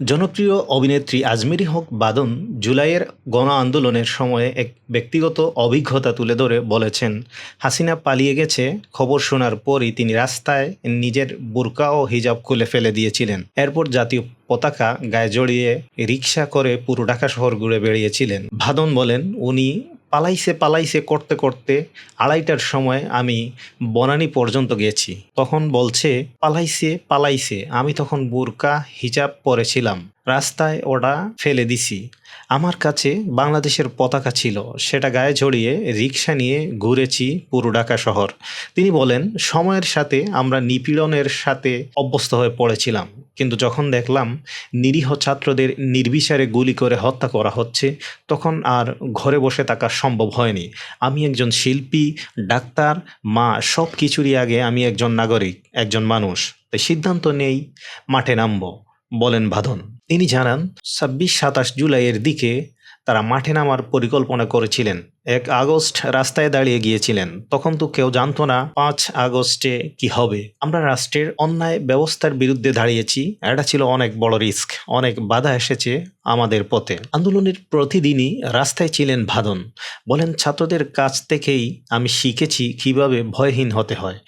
জনপ্রিয় অভিনেত্রী আজমেরি হক বাদন জুলাইয়ের গণ আন্দোলনের সময়ে এক ব্যক্তিগত অভিজ্ঞতা তুলে ধরে বলেছেন, হাসিনা পালিয়ে গেছে, খবর শোনার পরই তিনি রাস্তায় নিজের বোরকা ও হিজাব খুলে ফেলে দিয়েছিলেন। এরপর জাতীয় পতাকা গায়ে জড়িয়ে রিক্সা করে পুরো ঢাকা শহর ঘুরে বেড়িয়েছিলেন। ভাদন বলেন, উনি পালাইছে পালাইছে, করতে করতে আড়াইটার সময় আমি বনানী পর্যন্ত গেছি। তখন বলছে, পালাইছে পালাইছে। আমি তখন বোরকা, হিজাব পরেছিলাম। রাস্তায় ওটা ফেলে দিছি। আমার কাছে বাংলাদেশের পতাকা ছিল, সেটা গায়ে জড়িয়ে রিক্সা নিয়ে ঘুরেছি পুরো ঢাকা শহর। তিনি বলেন, সময়ের সাথে আমরা নিপীড়নের সাথে অভ্যস্ত হয়ে পড়েছিলাম, কিন্তু যখন দেখলাম নিরীহ ছাত্রদের নির্বিচারে গুলি করে হত্যা করা হচ্ছে, তখন আর ঘরে বসে থাকা সম্ভব হয়নি। আমি একজন শিল্পী, ডাক্তার, মা সব কিছুরই আগে আমি একজন নাগরিক, একজন মানুষ। তাই সিদ্ধান্ত নেই, মাঠে নামবো, বলেন বাঁধন তিনি জানান, ছাব্বিশ, সাতাশ জুলাইয়ের দিকে তারা মাঠে নামার পরিকল্পনা করেছিলেন। এক আগস্ট রাস্তায় দাঁড়িয়ে গিয়েছিলেন। তখন তো কেউ জানতো না পাঁচ আগস্টে কি হবে। আমরা রাষ্ট্রের অন্যায় ব্যবস্থার বিরুদ্ধে দাঁড়িয়েছি। এটা ছিল অনেক বড় রিস্ক। অনেক বাধা এসেছে আমাদের পথে। আন্দোলনের প্রতিদিনই রাস্তায় ছিলেন ভাদন। বলেন, ছাত্রদের কাছ থেকেই আমি শিখেছি কীভাবে ভয়হীন হতে হয়।